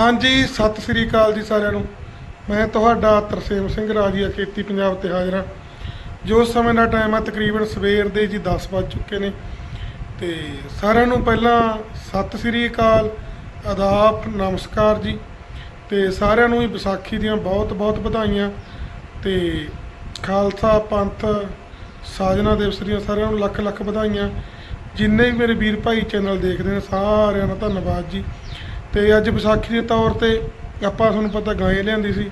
ਹਾਂਜੀ, ਸਤਿ ਸ੍ਰੀ ਅਕਾਲ ਜੀ ਸਾਰਿਆਂ ਨੂੰ। ਮੈਂ ਤੁਹਾਡਾ ਤਰਸੇਮ ਸਿੰਘ ਰਾਜੀਆ ਖੇਤੀ ਪੰਜਾਬ ਤੇ ਹਾਜ਼ਰ ਹਾਂ। ਜੋ ਸਮੇਂ ਦਾ ਟਾਈਮ ਆ, ਤਕਰੀਬਨ ਸਵੇਰ ਦੇ ਜੀ 10 ਵੱਜ ਚੁੱਕੇ ਨੇ। ਤੇ ਸਾਰਿਆਂ ਨੂੰ ਪਹਿਲਾਂ ਸਤਿ ਸ੍ਰੀ ਅਕਾਲ, ਆਦਾਬ, ਨਮਸਕਾਰ ਜੀ। ਤੇ ਸਾਰਿਆਂ ਨੂੰ ਹੀ ਵਿਸਾਖੀ ਦੀਆਂ ਬਹੁਤ ਬਹੁਤ ਵਧਾਈਆਂ। ਤੇ ਖਾਲਸਾ ਪੰਥ ਸਾਜਨਾ ਦਿਵਸ ਦੀਆਂ ਸਾਰਿਆਂ ਨੂੰ ਲੱਖ ਲੱਖ ਵਧਾਈਆਂ। ਜਿੰਨੇ ਵੀ ਮੇਰੇ ਵੀਰ ਭਾਈ ਚੈਨਲ ਦੇਖਦੇ ਨੇ, ਸਾਰਿਆਂ ਦਾ ਧੰਨਵਾਦ ਜੀ। ਤੇ ਅੱਜ ਵਿਸਾਖੀ ਦੇ ਤੌਰ ਤੇ ਆਪਾਂ ਤੁਹਾਨੂੰ ਪਤਾ ਗਾਂ ਲਿਆਂਦੀ ਸੀ।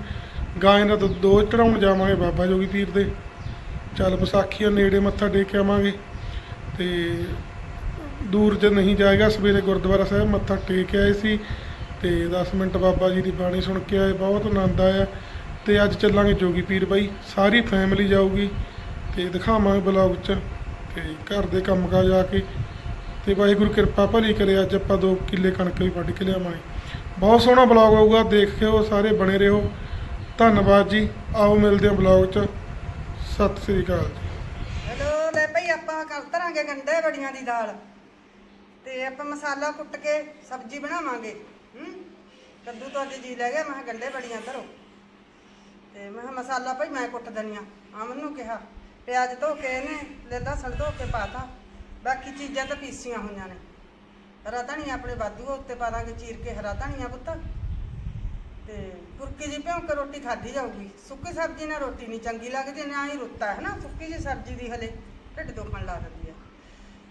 ਗਾਂ ਦਾ ਦੁੱਧ ਦੋ ਚੜਾਉਣ ਜਾਵਾਂਗੇ ਬਾਬਾ ਜੋਗੀ ਪੀਰ ਦੇ। ਚੱਲ ਵਿਸਾਖੀ ਦੇ ਨੇੜੇ ਮੱਥਾ ਟੇਕ ਕੇ ਆਵਾਂਗੇ। ਤੇ ਦੂਰ ਜੇ ਨਹੀਂ ਜਾਏਗਾ, ਸਵੇਰੇ ਗੁਰਦੁਆਰਾ ਸਾਹਿਬ ਮੱਥਾ ਟੇਕ ਕੇ ਆਏ ਸੀ। ਤੇ 10 ਮਿੰਟ ਬਾਬਾ ਜੀ ਦੀ ਬਾਣੀ ਸੁਣ ਕੇ ਆਏ, ਬਹੁਤ ਆਨੰਦ ਆਇਆ। ਤੇ ਅੱਜ ਚੱਲਾਂਗੇ ਜੋਗੀ ਪੀਰ ਬਾਈ, ਸਾਰੀ ਫੈਮਿਲੀ ਜਾਊਗੀ। ਤੇ ਦਿਖਾਵਾਂਗੇ ਬਲੌਗ 'ਚ ਤੇ ਘਰ ਦੇ ਕੰਮ ਕਾਜ ਆ ਕੇ ਤੇ ਵਾਹਿਗੁਰੂ ਕਿਰਪਾ ਭਲੀ ਕਰੇ, ਅੱਜ ਆਪਾਂ ਦੋ ਕਿੱਲੇ ਕਣਕ ਵੀ ਵੱਢ ਕੇ ਲਿਆਵਾਂਗੇ। ਬਹੁਤ ਸੋਹਣਾ ਬਲੌਗ ਆਊਗਾ ਦੇਖਿਓ ਸਾਰੇ ਬਣੇ ਰਹੋ। ਧੰਨਵਾਦ ਜੀ, ਆਓ ਮਿਲਦੇ ਹਾਂ ਬਲੌਗ 'ਚ। ਸਤਿ ਸ੍ਰੀ ਅਕਾਲ ਹੈਲੋ, ਲੈ ਭਈ ਆਪਾਂ ਕਰ ਤਰਾਂਗੇ ਗੰਡੇ ਬੜੀਆਂ ਦੀ ਦਾਲ। ਤੇ ਆਪਾਂ ਮਸਾਲਾ ਕੁੱਟ ਕੇ ਸਬਜ਼ੀ ਬਣਾਵਾਂਗੇ। ਹੂੰ? ਕੱਦੂ ਤੋਂ ਅੱਜ ਜੀ ਲੈ ਗਿਆ, ਮੈਂ ਕਿਹਾ ਗੰਡੇ ਬੜੀਆਂ ਧਰੋ। ਤੇ ਮੈਂ ਕਿਹਾ ਮਸਾਲਾ ਭਈ ਮੈਂ ਕੁੱਟ ਦਨੀਆਂ ਅਮਨ ਨੂੰ ਕਿਹਾ, ਪਿਆਜ਼ ਧੋ ਕੇ ਇਹਨੇ ਲੈ ਲਸਣ ਧੋ ਕੇ ਪਾਤਾ। ਬਾਕੀ ਚੀਜ਼ਾਂ ਤਾਂ ਪੀਸੀਆਂ ਹੋਈਆਂ ਨੇ। ਹਰਾ ਧਨੀਆ ਆਪਣੇ ਵਾਧੂ ਆ, ਉੱਤੇ ਪਾ ਦਾਂਗੇ ਚੀਰ ਕੇ ਹਰਾ ਧਨੀਆ ਪੁੱਤ। ਤੇ ਕੁਰਕੀ ਜੀ ਭਿਉਂ ਕੇ ਰੋਟੀ ਖਾਧੀ ਜਾਊਗੀ। ਸੁੱਕੀ ਸਬਜ਼ੀ ਨਾਲ ਰੋਟੀ ਨਹੀਂ ਚੰਗੀ ਲੱਗਦੀ ਨਾ ਹੀ ਰੁੱਤਾ ਹੈ ਨਾ। ਸੁੱਕੀ ਜੀ ਸਬਜ਼ੀ ਦੀ ਹਲੇ ਢਿੱਡ ਦੁਖਣ ਲਾ ਦਿੰਦੀ ਆ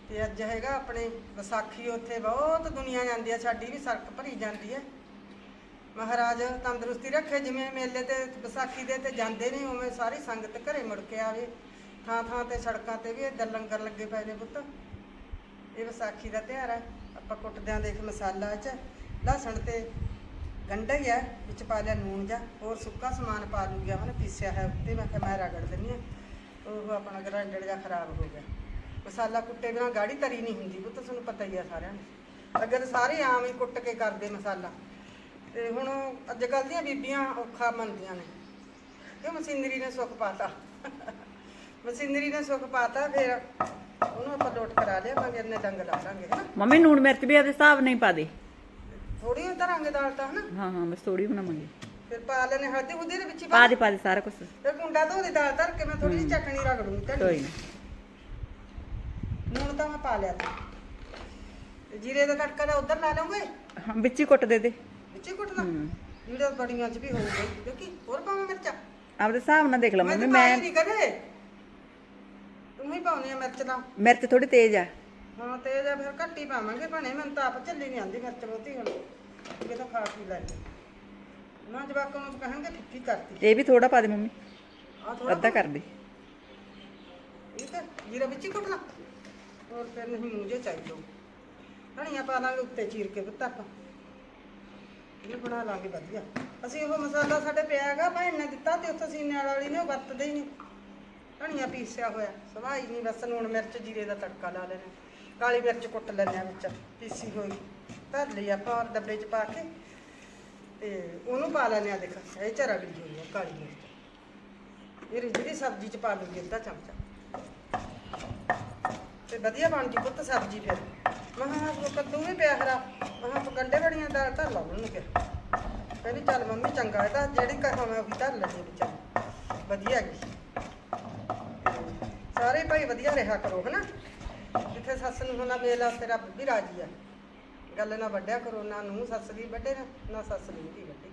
ਤੇ ਅੱਜ ਹੈਗਾ ਆਪਣੇ ਵਿਸਾਖੀ ਉੱਥੇ ਬਹੁਤ ਦੁਨੀਆ ਜਾਂਦੀ ਆ ਸਾਡੀ ਵੀ ਸੜਕ ਭਰੀ ਜਾਂਦੀ ਹੈ। ਮਹਾਰਾਜ ਤੰਦਰੁਸਤੀ ਰੱਖੇ ਜਿਵੇਂ ਮੇਲੇ ਤੇ ਵਿਸਾਖੀ ਦੇ ਤੇ ਜਾਂਦੇ ਨੇ ਉਵੇਂ ਸਾਰੀ ਸੰਗਤ ਘਰੇ ਮੁੜ ਕੇ ਆਵੇ। ਥਾਂ ਥਾਂ ਤੇ ਸੜਕਾਂ ਤੇ ਵੀ ਏਦਾਂ ਲੰਗਰ ਲੱਗੇ ਪਏ ਨੇ ਪੁੱਤ। ਇਹ ਵਿਸਾਖੀ ਦਾ ਤਿਉਹਾਰ ਹੈ। ਆਪਾਂ ਕੁੱਟਦਿਆਂ ਦੇਖ ਮਸਾਲਾ ਚ। ਲਸਣ ਤੇ ਗੰਢਾ ਹੀ ਹੈ, ਵਿੱਚ ਪਾ ਲਿਆ ਨੂਣ ਜਾ ਹੋਰ ਸੁੱਕਾ ਸਮਾਨ ਪਾ ਲੂਗੀ। ਉਹਨੇ ਪੀਸਿਆ ਹੈ ਉੱਤੇ, ਮੈਂ ਕਿਹਾ ਮੈਂ ਰਗੜ ਦਿੰਨੀ ਆ ਉਹ ਆਪਣਾ ਗ੍ਰਾਈਂਡਰ ਜਿਹਾ ਖਰਾਬ ਹੋ ਗਿਆ। ਮਸਾਲਾ ਕੁੱਟੇ ਬਿਨਾ ਗਾੜੀ ਤਰੀ ਨਹੀਂ ਹੁੰਦੀ ਉਹ ਤੁਹਾਨੂੰ ਪਤਾ ਹੀ ਆ ਸਾਰਿਆਂ ਨੂੰ। ਅੱਗੇ ਤਾਂ ਸਾਰੇ ਆਮ ਹੀ ਕੁੱਟ ਕੇ ਕਰਦੇ ਮਸਾਲਾ। ਤੇ ਹੁਣ ਅੱਜ ਕੱਲ੍ਹ ਦੀਆਂ ਬੀਬੀਆਂ ਔਖਾ ਮੰਨਦੀਆਂ ਨੇ। ਕਿ ਮਸ਼ੀਨਰੀ ਨੇ ਸੁੱਖ ਪਾਤਾ? ਮਸ਼ੀਨਰੀ ਨੇ ਸੁੱਖ ਪਾਤਾ ਫਿਰ ਉਹਨੂੰ ਆਪਾਂ ਲੋਟ ਕਰਾ ਲਿਆ ਮਗਰ ਨੇ ਡੰਗ ਲਾ ਲਾਂਗੇ ਹਨਾ? ਮੰਮੀ ਨੂਣ ਮਿਰਚ ਵੀ ਆਪਦੇ ਹਿਸਾਬ ਨਹੀਂ ਪਾ ਦੇ। ਥੋੜੀ ਉਹ ਧਰਾਂਗੇ ਦਾਲ ਤਾਂ ਹਨਾ? ਹਾਂ ਹਾਂ ਬਸ ਥੋੜੀ ਬਣਾਵਾਂਗੇ। ਫਿਰ ਪਾ ਲੈਣੇ ਹਲਦੀ ਹੁਦੀ ਦੇ ਵਿੱਚ ਹੀ ਪਾ ਦੇ ਪਾ ਦੇ ਸਾਰਾ ਕੁਝ ਫਿਰ ਕੁੰਡਾ ਧੋ ਦੀ ਦਾਲ ਧਰ ਕੇ ਮੈਂ ਥੋੜੀ ਜਿਹੀ ਚਟਣੀ ਰਗੜ ਲੂੰਗੀ ਕੋਈ ਧਨੀ ਨਾ। ਨੂਣ ਤਾਂ ਮੈਂ ਪਾ ਲਿਆ ਤਾ ਤੇ ਜੀਰੇ ਦਾ ਤੜਕਾ ਦਾ ਉਧਰ ਲਾ ਲਵਾਂਗੇ ਹਾਂ ਵਿੱਚ ਹੀ ਕੁੱਟ ਦੇ ਦੇ। ਵਿੱਚ ਹੀ ਕੁੱਟਣਾ। ਜਿਹੜੇ ਬੜੀਆਂ ਚ ਵੀ ਹੋਊਗੇ। ਦੇਖੀ ਹੋਰ ਪਾਵਾਂ ਮਿਰਚਾਂ? ਆਪਦੇ ਹਿਸਾਬ ਨਾਲ ਦੇਖ ਲਾ ਮੈਂ ਮੰਮੀ ਤਾਂ ਪਾਈ ਮੈਂ ਨਹੀਂ ਕਰੇ ਤੂੰ ਹੀ ਪਾਉਣੀ ਆ ਮਿਰਚ ਤਾਂ। ਮਿਰਚ ਥੋੜੀ ਤੇਜ਼ ਆ। ਹਾਂ ਤੇ ਜਾਂ ਫਿਰ ਘੱਟ ਹੀ ਪਾਵਾਂਗੇ ਭਣੇ। ਮੈਨੂੰ ਤਾਂ ਆਪ ਚੱਲੀ ਨਹੀਂ ਆਂਦੀ ਮਿਰਚ ਬਹੁਤੀ ਹੁਣ। ਇਹ ਤਾਂ ਖਾ ਪੀ ਲੈ। ਨਾ ਜਵਾਕਾਂ ਨੂੰ ਕਹਾਂਗੇ ਫਿੱਕੀ ਕਰਤੀ ਇਹ ਵੀ ਥੋੜਾ ਪਾ ਦੇ ਮੰਮੀ। ਆ ਥੋੜਾ ਅੱਧਾ ਕਰ ਦੇ ਇਹ ਤਾਂ ਜੀਰਾ ਵਿੱਚ ਹੀ ਕੁੱਟਣਾ ਹੋਰ ਫਿਰ ਨਹੀਂ ਮੂੰਹ ਚਾਹੀਦਾ ਧਨੀਆ ਪਾ ਲਾਂਗੇ ਉੱਤੇ ਚੀਰ ਕੇ ਪੁੱਤ ਆਪਾਂ। ਇਹ ਬਣਾ ਲਾਂਗੇ ਵਧੀਆ। ਅਸੀਂ ਉਹ ਮਸਾਲਾ ਸਾਡੇ ਪਿਆ ਹੈਗਾ ਭੈਣ ਨੇ ਦਿੱਤਾ ਤੇ ਉੱਥੇ ਸੀਨੇ ਵਾਲੀ ਨੇ ਉਹ ਵਰਤਦੇ ਹੀ ਨਹੀਂ। ਧਨੀਆ ਪੀਸਿਆ ਹੋਇਆ, ਸਵਾਈ ਨਹੀਂ, ਬਸ ਲੂਣ ਮਿਰਚ, ਜੀਰੇ ਦਾ ਤੜਕਾ ਲਾ ਲੈਣਾ। ਕਾਲੀ ਮਿਰਚ ਕੁੱਟ ਲੈਣੇ ਆ ਵਿੱਚ, ਪੀਸੀ ਹੋਈ। ਧਰ ਲਈ ਆਪਾਂ ਔਰ ਡੱਬੇ 'ਚ ਪਾ ਕੇ, ਤੇ ਉਹਨੂੰ ਪਾ ਲੈਣੇ ਆ ਦੇਖ, ਇਹ ਚ ਰਗੜੀ ਹੋਈ ਆ ਕਾਲੀ ਮਿਰਚ। ਇਹ ਜਿਹੜੀ ਸਬਜ਼ੀ 'ਚ ਪਾ ਲੂਗੀ ਅੱਧਾ ਚਮਚਾ। ਤੇ ਵਧੀਆ ਬਣ ਗਈ ਪੁੱਤ ਸਬਜ਼ੀ ਫਿਰ। ਮੈਂ ਕਿਹਾ ਉਹ ਕੱਦੂ ਵੀ ਪਿਆ ਹਰਾ ਮੈਂ ਕਿਹਾ ਕੰਡੇ ਬੜੀਆਂ ਦਾਲ ਧਰ ਲਾ ਉਹਨੂੰ ਕਿ ਕਹਿੰਦੀ, ਚੱਲ ਮੰਮੀ ਚੰਗਾ ਹੈ ਤਾਂ, ਜਿਹੜੀ ਕਹਾਵਾਂ ਉਹ ਵੀ ਧਰ ਲੈਣੀ ਵਿੱਚ। ਵਧੀਆ ਗਈ ਸਾਰੇ ਭਾਈ ਵਧੀਆ ਰਿਹਾ ਕਰੋ, ਹਨਾ? ਜਿੱਥੇ ਸੱਸ ਨੂੰ ਹੋਣਾ ਮੇਲਾ ਤੇ ਵੀ ਰਾਜੀ ਆ। ਗੱਲ ਨਾ ਵੱਡਿਆ ਕਰੋ, ਨਾ ਨੂੰ ਸੱਸ ਦੀ ਵੱਡੇ ਨਾ ਨਾ ਸੱਸ ਦੀ ਦੀ ਵੱਡੀ।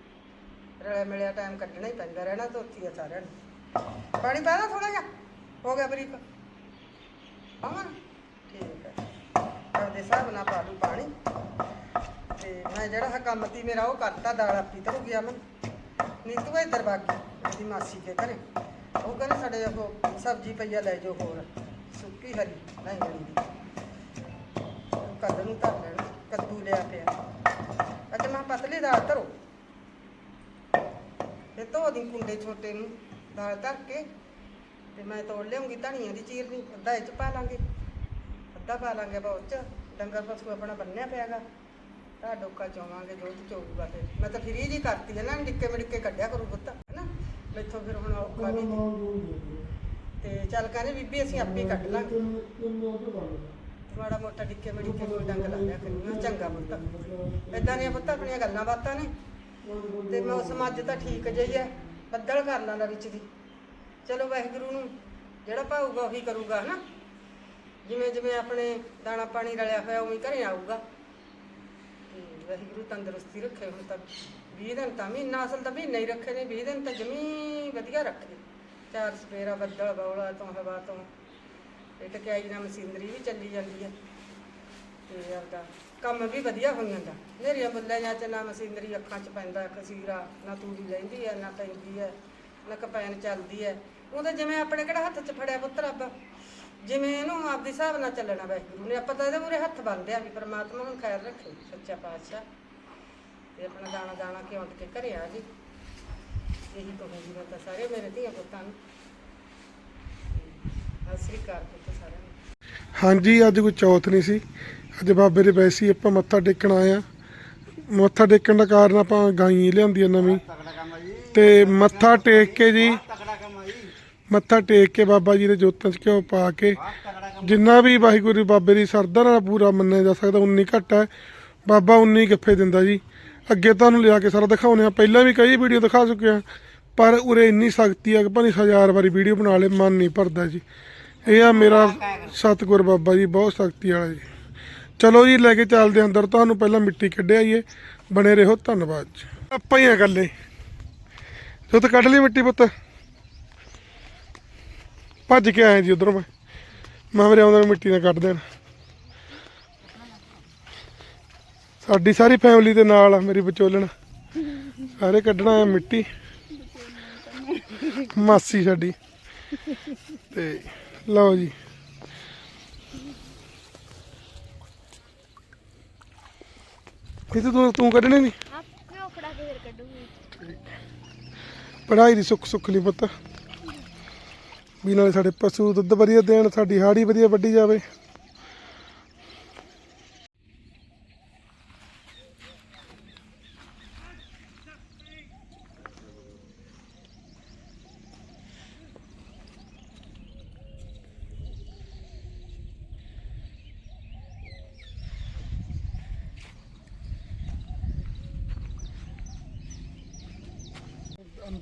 ਰਲਿਆ ਮਿਲਿਆ ਟਾਈਮ ਕੱਢਣਾ ਹੀ ਪੈਂਦਾ, ਰਹਿਣਾ ਤਾਂ ਆ ਸਾਰਿਆਂ ਨੂੰ। ਪਾਣੀ ਪਾ ਲਾ ਥੋੜਾ ਜਿਹਾ, ਹੋ ਗਿਆ ਬਰੀਕ। ਅਮਨ, ਠੀਕ ਹੈ ਆਪਦੇ ਹਿਸਾਬ ਨਾਲ ਪਾ ਲੂ ਪਾਣੀ। ਤੇ ਮੈਂ ਜਿਹੜਾ ਆਹ ਕੰਮ ਤੀ ਮੇਰਾ, ਉਹ ਕਰਤਾ, ਦਾਲ ਆਪੀ ਧਰ ਗਿਆ ਮੈਂ ਨੀਤੂ ਇੱਧਰ ਬਾਗੀ, ਉਹਦੀ ਮਾਸੀ ਕੇ ਘਰੇ। ਉਹ ਕਹਿੰਦੇ ਸਾਡੇ ਉਹ ਸਬਜ਼ੀ ਪਈਆ ਲੈ ਜਾਓ ਹੋਰ। ਸੁੱਕੀ ਹਰੀ, ਨਹੀਂ ਗਣੀ ਕੱਲ ਨੂੰ ਧਰ ਲੈਣਾ, ਕੱਦੂ ਲਿਆ ਪਿਆ। ਅੱਜ ਮੈਂ ਪਤਲੀ ਦਾਲ ਧਰੋ। ਤੇ ਧੋ ਦੀ ਕੁੰਡੇ ਛੋਟੇ ਨੂੰ, ਦਾਲ ਧਰ ਕੇ। ਤੇ ਮੈਂ ਤੋੜ ਲਿਆਉਂਗੀ, ਧਨੀਆ ਦੀ ਚੀਰਨੀ, ਅੱਧਾ ਇਹ ਚ ਪਾ ਲਾਂਗੇ। ਅੱਧਾ ਪਾ ਲਾਂਗੇ ਬਹੁਤ ਚ। ਡੰਗਰ ਪਸ਼ੂ ਆਪਣਾ ਬੰਨਿਆ ਪਿਆਗਾ। ਤਾਂ ਡੋਕਾ ਚੋਵਾਂਗੇ, ਜੋ ਤੇ ਚੋਊਗਾ ਫਿਰ ਮੈਂ ਤਾਂ ਫਰੀ ਜੀ ਕਰਤੀ ਹੈ ਨਾ ਨਿੱਕੇ ਮਿੱਕੇ ਕੱਢਿਆ ਕਰੂ ਪੁੱਤ। ਮੈਥੋਂ ਫਿਰ ਹੁਣ ਔਖਾ ਵੀ ਨਹੀਂ। ਤੇ ਚੱਲ ਕਹਿੰਦੇ ਬੀਬੀ, ਅਸੀਂ ਆਪੇ ਕੱਢ ਲਾਂਗੇ। ਮਾੜਾ ਮੋਟਾ ਡਿੱਕੇ ਮੜਿੱਕੇ ਨੂੰ ਡੰਗ ਲਾ ਲਿਆ ਕਰੀ ਚੰਗਾ ਪੁੱਤ। ਏਦਾਂ ਦੀਆਂ ਪੁੱਤ ਆਪਣੀਆਂ ਗੱਲਾਂ ਬਾਤਾਂ ਨੇ। ਤੇ ਮੌਸਮ ਅੱਜ ਤਾਂ ਠੀਕ ਜਿਹੀ ਹੈ ਬੱਦਲ ਕਰ ਲਾਂਦਾ ਵਿੱਚ ਦੀ ਚਲੋ ਵਾਹਿਗੁਰੂ ਨੂੰ, ਜਿਹੜਾ ਭਾਊਗਾ ਉਹੀ ਕਰੂਗਾ, ਹਨਾ? ਜਿਵੇਂ ਜਿਵੇਂ ਆਪਣੇ ਦਾਣਾ ਪਾਣੀ ਰਲਿਆ ਹੋਇਆ, ਉਵੇਂ ਘਰੇ ਆਊਗਾ। ਵਾਹਿਗੁਰੂ ਤੰਦਰੁਸਤੀ ਰੱਖੇ ਹੁਣ ਤੱਕ 20 ਦਿਨ ਤਾਂ ਮਹੀਨਾ ਅਸਲ ਤਾਂ ਮਹੀਨਾ ਹੀ ਰੱਖੇ ਨੇ 20 ਦਿਨ ਤਾਂ ਜਮੀ ਵਧੀਆ ਰੱਖੇ। ਚਾਰ ਸਪੇਰਾ ਬੱਦਲ, ਬੌਲਾ ਤੋਂ, ਹਵਾ ਤੋਂ। ਇਹ ਟਕਿਆਈ ਨਾਲ ਮਸ਼ੀਨਰੀ ਵੀ ਚੱਲੀ ਜਾਂਦੀ ਹੈ। ਤੇ ਆਪਦਾ ਕੰਮ ਵੀ ਵਧੀਆ ਹੋ ਜਾਂਦਾ। ਨੇਰੀਆਂ ਬੁੱਲੇ ਜਾਂ ਚ ਨਾ ਮਸ਼ੀਨਰੀ ਅੱਖਾਂ 'ਚ ਪੈਂਦਾ, ਕਸੀਰਾ, ਨਾ ਤੂੜੀ ਲੈਂਦੀ ਹੈ, ਨਾ ਪੈਂਦੀ ਹੈ, ਨਾ ਕਪੈਨ ਚੱਲਦੀ ਹੈ। ਉਹ ਤਾਂ ਜਿਵੇਂ ਆਪਣੇ ਕਿਹੜਾ ਹੱਥ 'ਚ ਫੜਿਆ ਪੁੱਤ ਰੱਬ ਜਿਵੇਂ ਇਹਨੂੰ ਆਪਦੇ ਹਿਸਾਬ ਨਾਲ ਚੱਲਣਾ ਵਾਹਿਗੁਰੂ ਨੇ। ਆਪਾਂ ਤਾਂ ਇਹਦੇ ਮੂਰੇ ਹੱਥ ਬੰਨ੍ਹਦੇ ਆ ਵੀ ਪ੍ਰਮਾਤਮਾ ਨੂੰ ਖੈਰ ਰੱਖੇ, ਸੱਚਾ ਪਾਤਸ਼ਾਹ। ਤੇ ਆਪਣਾ ਦਾਣਾ ਦਾਣਾ ਕੇ ਉੱਠ ਕੇ ਘਰੇ ਆ ਜੀ? ਇਹੀ ਕਹੂੰਗੀ ਮੈਂ ਤਾਂ ਸਾਰੇ ਮੇਰੇ ਧੀਆਂ ਪੁੱਤਾਂ ਨੂੰ। ਸਤਿ ਸ੍ਰੀ ਅਕਾਲ ਪੁੱਤ ਸਾਰਿਆਂ ਨੂੰ। ਹਾਂਜੀ, ਅੱਜ ਕੋਈ ਚੌਥ ਨਹੀਂ ਸੀ। ਅੱਜ ਬਾਬੇ ਦੇ ਵੈਸੀ ਆਪਾਂ ਮੱਥਾ ਟੇਕਣ ਆਏ ਆ ਮੱਥਾ ਟੇਕਣ ਦਾ ਕਾਰਨ ਆਪਾਂ ਗਾਈ ਲਿਆਂਦੀ ਆ ਨਵੀਂ। ਤੇ ਮੱਥਾ ਟੇਕ ਕੇ ਜੀ, ਮੱਥਾ ਟੇਕ ਕੇ ਬਾਬਾ ਜੀ ਦੇ ਜੋਤਾਂ 'ਚ ਘਿਓ ਪਾ ਕੇ, ਜਿੰਨਾ ਵੀ ਵਾਹਿਗੁਰੂ ਬਾਬੇ ਦੀ ਸਰਦਾ ਨਾਲ ਪੂਰਾ ਮੰਨਿਆ ਜਾ ਸਕਦਾ, ਉਨੀ ਘੱਟ ਹੈ। ਬਾਬਾ ਉਨੀ ਗੱਫੇ ਦਿੰਦਾ ਜੀ। ਅੱਗੇ ਤੁਹਾਨੂੰ ਲਿਆ ਕੇ ਸਾਰਾ ਦਿਖਾਉਨੇ ਆ ਪਹਿਲਾਂ ਵੀ ਕਈ ਵੀਡੀਓ ਦਿਖਾ ਚੁੱਕੇ ਆ ਪਰ ਉਰੇ ਇੰਨੀ ਸ਼ਕਤੀ ਆ ਕਿ ਭਾਵੇਂ ਹਜ਼ਾਰ ਵਾਰੀ ਵੀਡੀਓ ਬਣਾ ਲੇ ਮਨ ਨਹੀਂ ਭਰਦਾ ਜੀ। ਇਹ ਆ ਮੇਰਾ ਸਤਿਗੁਰ ਬਾਬਾ ਜੀ, ਬਹੁਤ ਸ਼ਕਤੀ ਵਾਲਾ ਜੀ। ਚਲੋ ਜੀ, ਲੈ ਕੇ ਚੱਲਦੇ ਹਾਂ ਅੰਦਰ। ਤੁਹਾਨੂੰ ਪਹਿਲਾਂ ਮਿੱਟੀ ਕੱਢਿਆ ਆਈਏ ਬਣੇ ਰਹੋ, ਧੰਨਵਾਦ ਜੀ। ਆਪਾਂ ਹੀ ਆ ਇਕੱਲੇ। ਜੋ ਤਾਂ ਕੱਢ ਲਈ ਮਿੱਟੀ ਪੁੱਤ। ਭੱਜ ਕੇ ਆਏ ਜੀ ਉਧਰੋਂ ਮੈਂ। ਮੈਂ ਮੇਰੇ ਆਉਂਦੇ ਮਿੱਟੀ ਨਾ ਕੱਢ ਦੇਣ। ਸਾਡੀ ਸਾਰੀ ਫੈਮਿਲੀ ਦੇ ਨਾਲ ਆ ਮੇਰੀ ਵਿਚੋਲਣ। ਸਾਰੇ ਕੱਢਣਾ ਆ ਮਿੱਟੀ। ਮਾਸੀ ਸਾਡੀ। ਤੇ ਲਓ ਜੀ। ਇਹ ਤਾਂ ਤੂੰ ਕੱਢਣੇ ਨਹੀਂ ਆਪ ਫੜਾ ਕੇ ਫਿਰ ਕੱਢੂਗੀ। ਪੜਾਈ ਦੀ ਸੁੱਖ ਸੁੱਖ ਲਈ ਪੁੱਤ। ਵੀ ਨਾਲੇ ਸਾਡੇ ਪਸ਼ੂ ਦੁੱਧ ਵਧੀਆ ਦੇਣ ਸਾਡੀ ਹਾੜੀ ਵਧੀਆ ਵੱਢੀ ਜਾਵੇ।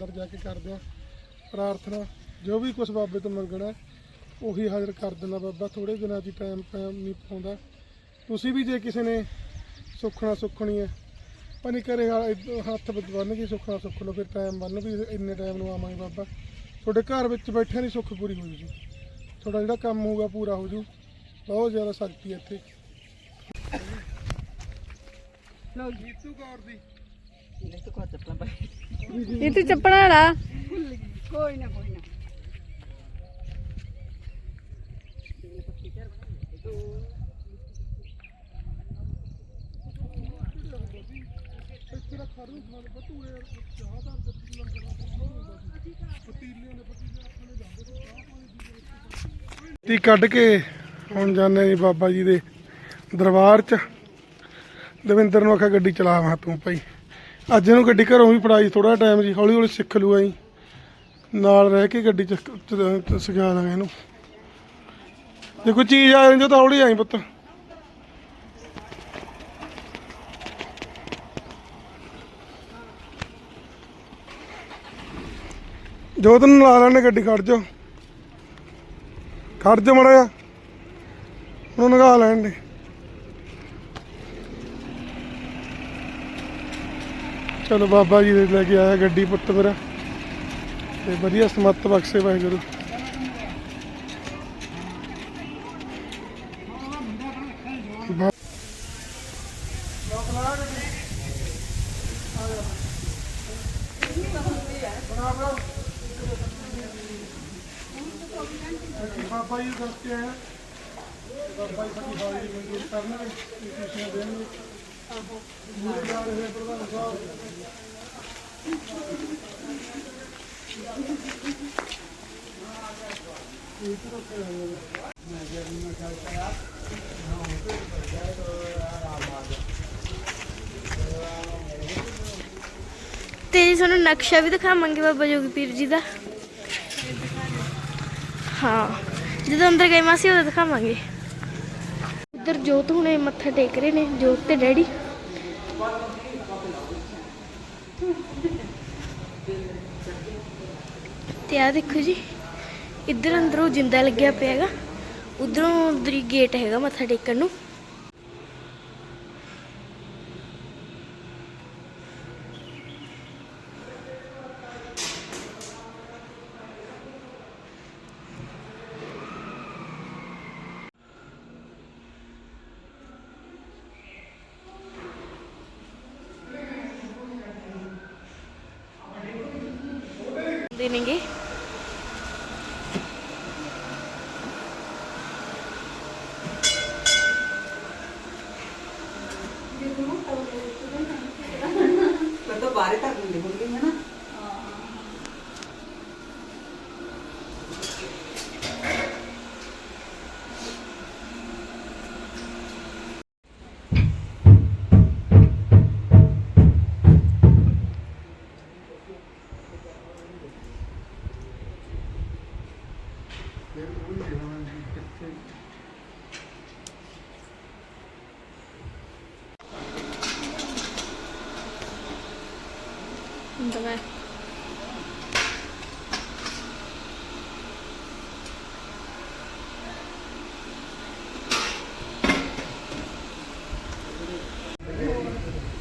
ਅੰਦਰ ਜਾ ਕੇ ਕਰਦੇ ਆ ਪ੍ਰਾਰਥਨਾ ਜੋ ਵੀ ਕੁਝ ਬਾਬੇ ਤੋਂ ਮੰਗਣਾ ਉਹੀ ਹਾਜ਼ਰ ਕਰ ਦਿੰਦਾ ਬਾਬਾ ਥੋੜੇ ਦਿਨਾਂ ਦੀ ਟਾਈਮ ਟਾਈਮ ਨਹੀਂ ਪਾਉਂਦਾ। ਤੁਸੀਂ ਵੀ ਜੇ ਕਿਸੇ ਨੇ ਸੁੱਖਣਾ ਸੁੱਖਣੀ ਹੈ ਪਾਣੀ ਕਰੇ ਹੱਥ ਬੰਨ ਕੇ ਸੁੱਖਣਾ ਸੁੱਖ ਲਓ ਫਿਰ ਟਾਈਮ ਬੰਨ ਵੀ ਇੰਨੇ ਟਾਈਮ ਨੂੰ ਆਵਾਂਗੇ ਬਾਬਾ। ਤੁਹਾਡੇ ਘਰ ਵਿੱਚ ਬੈਠਿਆਂ ਦੀ ਸੁੱਖ ਪੂਰੀ ਹੋ ਜੂ। ਤੁਹਾਡਾ ਜਿਹੜਾ ਕੰਮ ਹੋਊਗਾ ਪੂਰਾ ਹੋ ਜੂ। ਬਹੁਤ ਜ਼ਿਆਦਾ ਸ਼ਕਤੀ ਇੱਥੇ। ਲਓ ਜੀਤੂ ਕੌਰ ਦੀ। ਇਹ ਤੂੰ ਚੱਪਣਾ ਵਾਲਾ? ਕੋਈ ਨਾ ਕੋਈ ਨਾ। ਤੀ ਕੱਢ ਕੇ ਹੁਣ ਜਾਂਦੇ ਜੀ ਬਾਬਾ ਜੀ ਦੇ ਦਰਬਾਰ 'ਚ। ਦਵਿੰਦਰ ਨੂੰ ਆਖਿਆ ਗੱਡੀ ਚਲਾ ਤੂੰ ਭਾਈ। ਅੱਜ ਇਹਨੂੰ ਗੱਡੀ ਘਰੋਂ ਵੀ ਫੜਾਈ ਥੋੜਾ ਟਾਈਮ ਜੀ, ਹੌਲੀ ਹੌਲੀ ਸਿੱਖ ਲੂਆ ਜੀ ਨਾਲ ਰਹਿ ਕੇ ਗੱਡੀ 'ਚ ਸਿਖਾ ਦਾਂਗੇ ਇਹਨੂੰ। ਜੇ ਕੋਈ ਚੀਜ਼ ਆ ਜਾਂਦੀ ਤਾਂ ਹੌਲੀ ਆਈ ਪੁੱਤ। ਜੋਤ ਤੈਨੂੰ ਲਾ ਲੈਣੇ ਗੱਡੀ, ਖੜ ਜਾ ਖੜ ਜਾ ਮੜਾ ਜਾ ਉਹਨੂੰ ਨਗਾ ਲੈਣ ਦੇ। ਚਲੋ ਬਾਬਾ ਜੀ ਦੇ ਲੈ ਕੇ ਆਇਆ ਗੱਡੀ ਪੁੱਤ ਮੇਰਾ। ਤੇ ਵਧੀਆ ਸਮੱਤ ਬਖਸ਼ੇ ਵਾਹਿਗੁਰੂ। ਬਾ- ਬਾਬਾ ਜੀ ਦੱਸ ਕੇ ਆਇਆ। ਬਾਬਾ ਜੀ ਸਾਡੀ ਹਾਜ਼ਰੀ ਮਨਜ਼ੂਰ ਕਰਨਗੇ। ਟਿਊਸ਼ਨ ਦੇਣਗੇ। ਤੇ ਜੀ ਤੁਹਾਨੂੰ ਨਕਸ਼ਾ ਵੀ ਦਿਖਾਵਾਂਗੇ ਬਾਬਾ ਜੋਗੀ ਪੀਰ ਜੀ ਦਾ। ਹਾਂ, ਜਦੋਂ ਅੰਦਰ ਗਏ ਮਾਸੀ, ਉਦੋਂ ਦਿਖਾਵਾਂਗੇ। ਇੱਧਰ ਜੋਤ ਹੁਣੇ ਮੱਥਾ ਟੇਕ ਰਹੇ ਨੇ, ਜੋਤ ਤੇ ਡੈਡੀ। ਤੇ ਆ ਦੇਖੋ ਜੀ, ਇੱਧਰ ਅੰਦਰੋਂ ਜਿੰਦਾ ਲੱਗਿਆ ਪਿਆ ਹੈਗਾ, ਉਧਰੋਂ ਉਧਰੀ ਗੇਟ ਹੈਗਾ ਮੱਥਾ ਟੇਕਣ ਨੂੰ। ਦੇ ਨੇਗੇ ਮੈਂ ਤਾਂ ਬਾਹਰ ਤੱਕ ਨਹੀਂ ਹੋਣੀ ਹੈ ਨਾ ਹੁੰਦਾ ਮੈਂ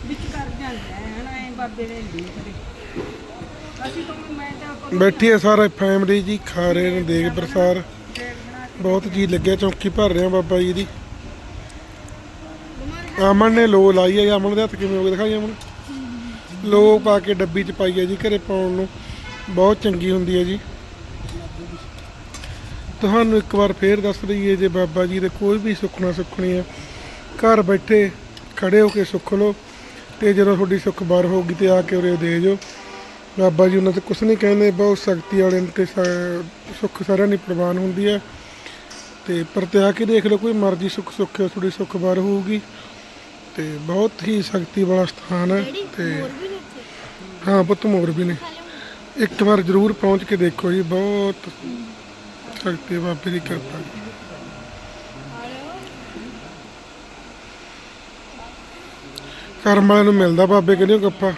ਵਿੱਚ ਕਰ ਜਾਂਦਾ ਹੈ ਨਾ ਐ ਬਾਬੇ ਨੇ ਲਈ ਅਸੀਂ ਤਾਂ ਮੈਂ ਤਾਂ ਆਪਾਂ ਬੈਠੀ ਹੈ ਸਾਰੇ ਫੈਮਿਲੀ ਜੀ, ਖਾ ਰਹੇ ਨੇ ਦੇਗ ਪ੍ਰਸਾਦ ਬਹੁਤ ਜੀ ਲੱਗਿਆ, ਚੌਂਕੀ ਭਰ ਰਿਹਾ ਬਾਬਾ ਜੀ ਦੀ। ਅਮਨ ਨੇ ਲੋ ਲਾਈ ਹੈ ਅਮਨ ਦੇ ਹੱਥ ਕਿਵੇਂ ਹੋ ਗਏ ਦਿਖਾਈ ਅਮਨ? ਲੋ ਪਾ ਕੇ ਡੱਬੀ ਚ ਪਾਈ ਹੈ ਜੀ, ਘਰੇ ਪਾਉਣ ਨੂੰ। ਬਹੁਤ ਚੰਗੀ ਹੁੰਦੀ ਹੈ ਜੀ। ਤੁਹਾਨੂੰ ਇੱਕ ਵਾਰ ਫੇਰ ਦੱਸ ਦਈਏ ਜੇ ਬਾਬਾ ਜੀ ਦੇ ਕੋਈ ਵੀ ਸੁੱਖਣਾ ਸੁੱਖਣੀ ਹੈ ਘਰ ਬੈਠੇ ਖੜੇ ਹੋ ਕੇ ਸੁੱਖ ਲਓ। ਤੇ ਜਦੋਂ ਤੁਹਾਡੀ ਸੁੱਖ ਬਾਰ ਹੋਊਗੀ ਤੇ ਆ ਕੇ ਉਰੇ ਦੇ ਜਾਓ। ਬਾਬਾ ਜੀ ਉਹਨਾਂ ਤੇ ਕੁਝ ਨਹੀਂ ਕਹਿੰਦੇ ਬਹੁਤ ਸ਼ਕਤੀ ਵਾਲੇ ਨੇ ਤੇ ਸੁੱਖ ਸਾਰਿਆਂ ਦੀ ਪ੍ਰਵਾਨ ਹੁੰਦੀ ਹੈ। ਤੇ ਪਰਤਿਆ ਕੇ ਦੇਖ ਲਓ ਕੋਈ ਮਰਜ਼ੀ ਸੁੱਖ ਸੁੱਖ ਹੈ ਤੁਹਾਡੀ ਸੁੱਖ ਬਾਰ ਹੋਊਗੀ। ਤੇ ਬਹੁਤ ਹੀ ਸ਼ਕਤੀ ਵਾਲਾ ਸਥਾਨ ਹੈ ਤੇ ਹਾਂ ਪੁੱਤ ਮੋਰ ਵੀ ਨੇ। ਇੱਕ ਵਾਰ ਜ਼ਰੂਰ ਪਹੁੰਚ ਕੇ ਦੇਖੋ ਜੀ ਬਹੁਤ ਸ਼ਕਤੀ ਬਾਬੇ ਦੀ ਕਿਰਪਾ ਜੀ ਕਰਮ ਨੂੰ ਮਿਲਦਾ ਬਾਬੇ ਕਹਿੰਦੇ ਗੱਪਾ।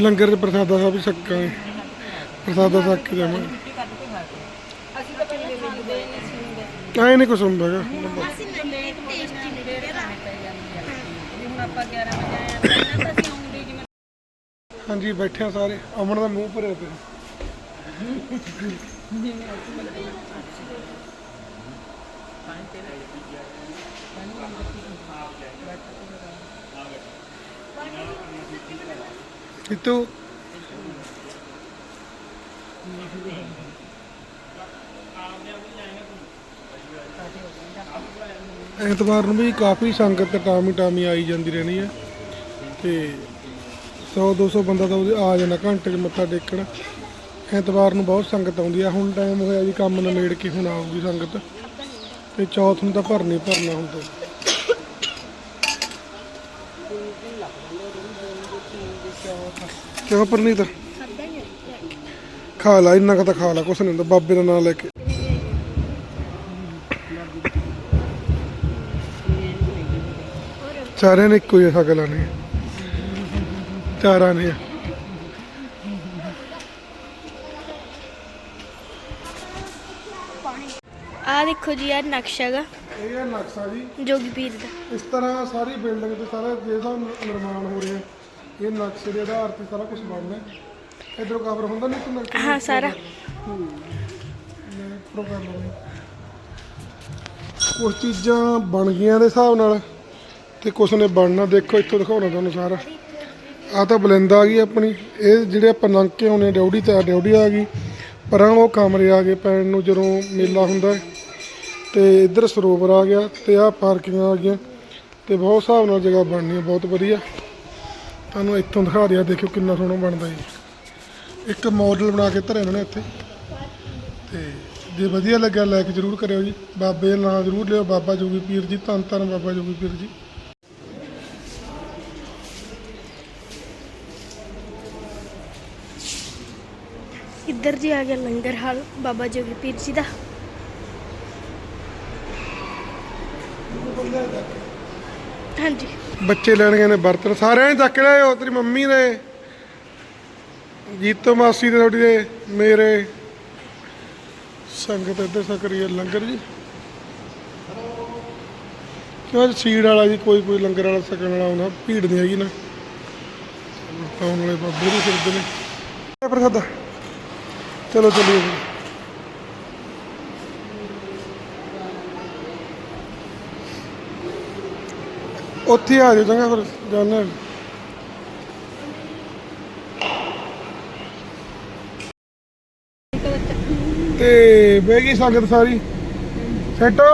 ਲੰਗਰ ਦੇ ਪ੍ਰਸਾਦਾ ਸਾਹਿਬ ਵੀ ਛਕਾਂਗੇ ਪ੍ਰਸਾਦਾ ਛਕ ਕੇ ਜਾਵਾਂਗੇ। ਆਏ ਨਹੀਂ ਕੁਛ ਹੁੰਦਾ ਗਾ ਹਾਂਜੀ, ਬੈਠੇ ਸਾਰੇ। ਅਮਨ ਦਾ ਮੂੰਹ ਭਰਿਆ ਪਿਆ। ਕਿਤੋਂ ਐਤਵਾਰ ਨੂੰ ਵੀ ਕਾਫੀ ਸੰਗਤ ਟਾਮੀ ਟਾਮੀ ਆਈ ਜਾਂਦੀ ਰਹਿਣੀ ਹੈ ਤੇ 100 200 ਬੰਦਾ ਤਾਂ ਉਹਦੇ ਆ ਜਾਂਦਾ, ਘੰਟੇ 'ਚ ਮੱਥਾ ਟੇਕਣ। ਐਤਵਾਰ ਨੂੰ ਬਹੁਤ ਸੰਗਤ ਆਉਂਦੀ ਆ ਹੁਣ ਟਾਈਮ ਹੋਇਆ ਜੀ ਕੰਮ ਨਿਬੇੜ ਕੇ ਹੁਣ ਆਊਗੀ ਸੰਗਤ। ਤੇ ਚੌਥ ਨੂੰ ਤਾਂ ਭਰਨੀ ਭਰਨਾ ਹੁੰਦਾ ਕਿਉਂ ਭਰਨੀ ਤਾਂ ਖਾ ਲਾ, ਇੰਨਾ ਕੁ ਤਾਂ ਖਾ ਲਾ, ਕੁਛ ਨਹੀਂ ਹੁੰਦਾ, ਬਾਬੇ ਦਾ ਨਾਮ ਲੈ ਕੇ। ਚਾਰਿਆਂ ਨੇ ਇੱਕੋ ਜਿਹਾ ਸ਼ਕਲ ਨੇ ਚਾਰਾਂ ਨੇ ਆ ਦੇਖੋ ਜੀ ਯਾਰ ਨਕਸ਼ਾ ਹੈਗਾ। ਇਹ ਹੈ ਨਕਸ਼ਾ ਜੀ। ਜੋਗੀ ਪੀਰ ਦਾ। ਇਸ ਤਰ੍ਹਾਂ ਸਾਰੀ ਬਿਲਡਿੰਗ ਤੇ ਸਾਰਾ ਜਿਹੜਾ ਨਿਰਮਾਣ ਹੋ ਰਿਹਾ। ਇਹ ਨਕਸ਼ੇ ਦੇ ਆਧਾਰ ਤੇ ਸਾਰਾ ਕੁਝ ਬਣਨਾ ਇਧਰੋਂ ਕਵਰ ਹੁੰਦਾ ਨਹੀਂ ਤੂੰ ਨਕਸ਼ੇ ਹਾਂ ਸਾਰਾ। ਪ੍ਰੋਗਰਾਮ ਕੁਝ ਚੀਜ਼ਾਂ ਬਣ ਗਈਆਂ ਦੇ ਹਿਸਾਬ ਨਾਲ ਤੇ ਕੁਝ ਨੇ ਬਣਨਾ। ਦੇਖੋ ਇੱਥੋਂ ਦਿਖਾਉਣਾ ਤੁਹਾਨੂੰ ਸਾਰਾ। ਆ ਤਾਂ ਬਲਿੰਦ ਆ ਗਈ ਆਪਣੀ। ਇਹ ਜਿਹੜੇ ਆਪਾਂ ਲੰਘ ਕੇ ਡਿਊਟੀ ਤੇ ਡਿਊਟੀ ਆ ਗਈ। ਪਰਾਂ ਉਹ ਕਮਰੇ ਆ ਗਏ ਪੈਣ ਨੂੰ ਜਦੋਂ ਮੇਲਾ ਹੁੰਦਾ ਹੈ। ਤੇ ਇੱਧਰ ਸਰੋਵਰ ਆ ਗਿਆ ਤੇ ਆਹ ਪਾਰਕਿੰਗਾਂ ਆ ਗਈਆਂ ਤੇ ਬਹੁਤ ਹਿਸਾਬ ਨਾਲ ਜਗ੍ਹਾ ਬਣਨੀ ਹੈ ਬਹੁਤ ਵਧੀਆ। ਤੁਹਾਨੂੰ ਇੱਥੋਂ ਦਿਖਾ ਦਿਆ, ਦੇਖਿਓ ਕਿੰਨਾ ਸੋਹਣਾ ਬਣਦਾ ਜੀ। ਇੱਕ ਮਾਡਲ ਬਣਾ ਕੇ ਧਰਿਆ ਇਹਨਾਂ ਨੇ ਇੱਥੇ। ਤੇ ਜੇ ਵਧੀਆ ਲੱਗਿਆ ਲਾਈਕ ਜ਼ਰੂਰ ਕਰਿਓ ਜੀ। ਬਾਬੇ ਦਾ ਨਾਮ ਜ਼ਰੂਰ ਲਿਓ, ਬਾਬਾ ਜੋਗੀ ਪੀਰ ਜੀ, ਧੰਨ ਧੰਨ ਬਾਬਾ ਜੋਗੀ ਪੀਰ ਜੀ। ਇੱਧਰ ਜੀ ਆ ਗਿਆ ਲੰਗਰ ਹਾਲ, ਬਾਬਾ ਜੋਗੀ ਪੀਰ ਜੀ ਦਾ। ਹਾਂਜੀ। ਬੱਚੇ ਲੈਣਗੇ ਨੇ ਬਰਤਨ। ਸਾਰਿਆਂ ਨੇ ਚੱਕ ਲਿਆ ਉਹ ਤੇਰੀ ਮੰਮੀ ਦੇ ਜੀਤੋ ਮਾਸੀ ਦੇ ਤੁਹਾਡੀ ਦੇ ਮੇਰੇ। ਸੰਗਤ ਇੱਧਰ ਸਕਰੀ ਹੈ ਲੰਗਰ ਜੀ। ਕਿਉਂ ਅੱਜ ਸੀੜ ਵਾਲਾ ਜੀ ਕੋਈ ਕੋਈ ਲੰਗਰ ਵਾਲਾ ਸਕਣ ਵਾਲਾ ਆਉਂਦਾ ਭੀੜ ਨਹੀਂ ਹੈਗੀ ਨਾ। ਆਉਣ ਵਾਲੇ ਬਾਬੇ ਵੀ ਫਿਰਦੇ ਨੇ। ਪ੍ਰਸਾਦਾ। ਚਲੋ ਚਲੀਏ। ਉੱਥੇ ਆ ਜਾਓ ਚੰਗਾ ਫਿਰ, ਜਾਣਾ ਤੇ ਬਹਿ ਗਈ ਸੰਗਤ ਸਾਰੀ। ਸੈਟੋ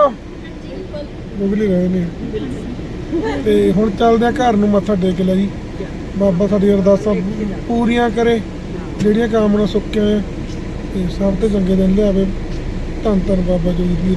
ਮੁਗਲੀ ਰਹੇ ਨੇ। ਤੇ ਹੁਣ ਚੱਲਦੇ ਆ ਘਰ ਨੂੰ ਮੱਥਾ ਟੇਕ ਲੈ ਜੀ। ਬਾਬਾ ਸਾਡੀ ਅਰਦਾਸਾਂ ਪੂਰੀਆਂ ਕਰੇ, ਜਿਹੜੀਆਂ ਕਾਮਨਾ ਸੁੱਕੀਆਂ ਆ। ਤੇ ਸਭ ਤੋਂ ਚੰਗੇ ਦਿਨ ਲਿਆਵੇ। ਧੰਨ ਧੰਨ ਬਾਬਾ ਜੀ ਦੀ।